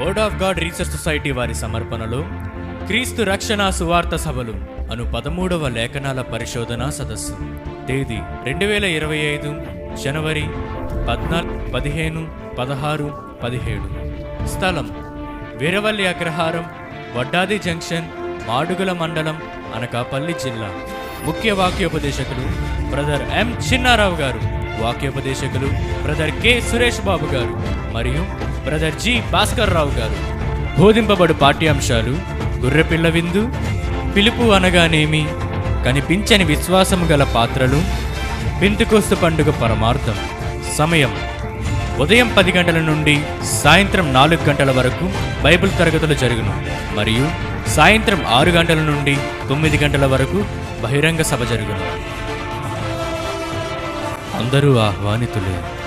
Word of god research society వారి సమర్పణలో క్రీస్తు రక్షణ సువార్త సభలు అను పదమూడవ లేఖనాల పరిశోధన సదస్సు. తేదీ రెండు వేల ఇరవై ఐదు జనవరి పద్నాలుగు పదిహేను పదహారు పదిహేడు. స్థలం వీరవల్లి అగ్రహారం వడ్డాది జంక్షన్ మాడుగుల మండలం అనకాపల్లి జిల్లా. ముఖ్య వాక్యోపదేశకులు బ్రదర్ ఎం చిన్నారావు గారు వాక్యోపదేశకులు బ్రదర్ కె సురేష్ బాబు గారు మరియు బ్రదర్ జి భాస్కర్ రావు గారు. బోధింపబడు పాఠ్యాంశాలు గుర్రెపిల్ల విందు పిలుపు అనగానేమి కనిపించని విశ్వాసము గల పాత్రలు పెంతుకోస్తు పండుగ పరమార్థం. సమయం. ఉదయం పది గంటల నుండి సాయంత్రం నాలుగు గంటల వరకు బైబిల్ తరగతులు జరుగును. మరియు సాయంత్రం ఆరు గంటల నుండి తొమ్మిది గంటల వరకు బహిరంగ సభ జరుగును. అందరూ ఆహ్వానితులే.